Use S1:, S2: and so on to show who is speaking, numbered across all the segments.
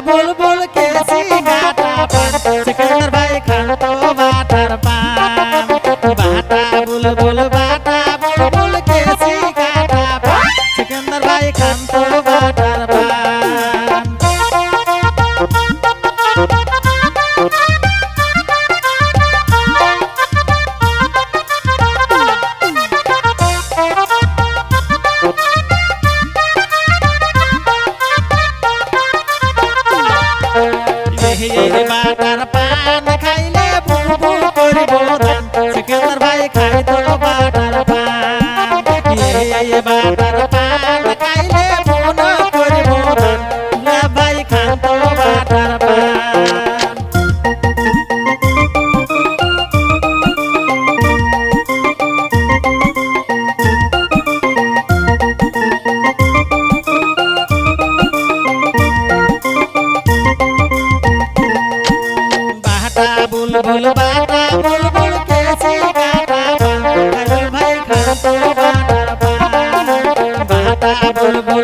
S1: বুলবুল কেসি কাটা পান সিকান্দার ভাই খান তো বাটার পান বাটা বুলবুল বাটা বুলবুল কেসি কাটা পান সিকান্দার ভাই খান খাইলে বুলবুল বাটা বুলবুল কেসি কাটা পান ভাই খান তো বাটা বুলবুল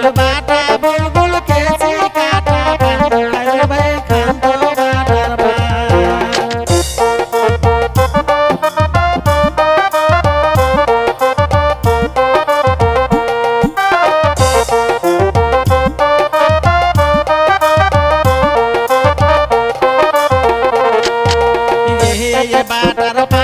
S1: para, para.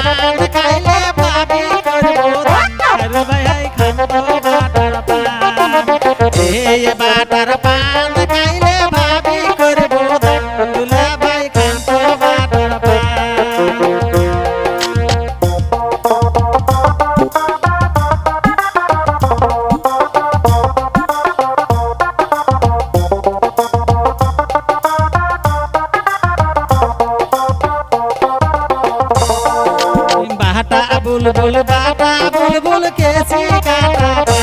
S1: বুলবুল বাবা বুলবুল কেসি কাটা।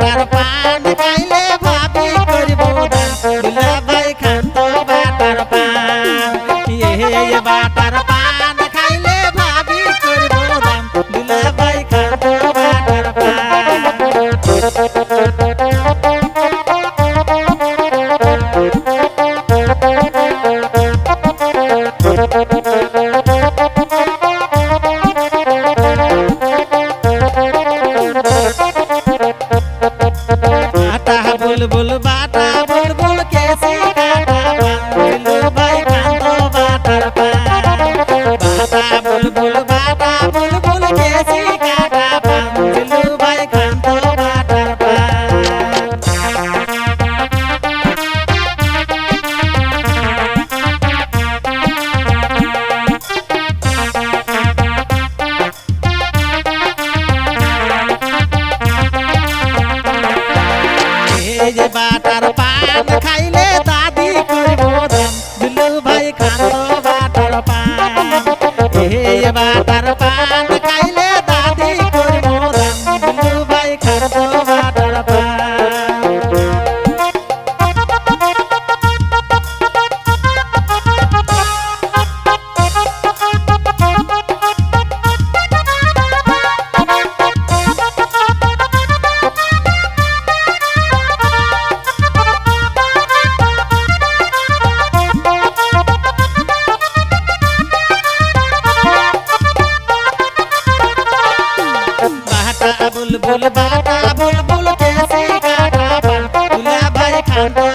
S1: বাটার পান পাইলে ভাবি করিব দান দুলা ভাই খান তো বাটার পান। এ বাটার পান খাইলে ভাবি করিব দান দুলা ভাই খান তো বাটার পান। যে বাটার পান খাইলে দাদি করব দাম। দুলু ভাই খান বাটার পান। এ বাটার बुलबुल बाटा बुलबुल कैसे काटा पान दुल्ला भाई खान तो बाटा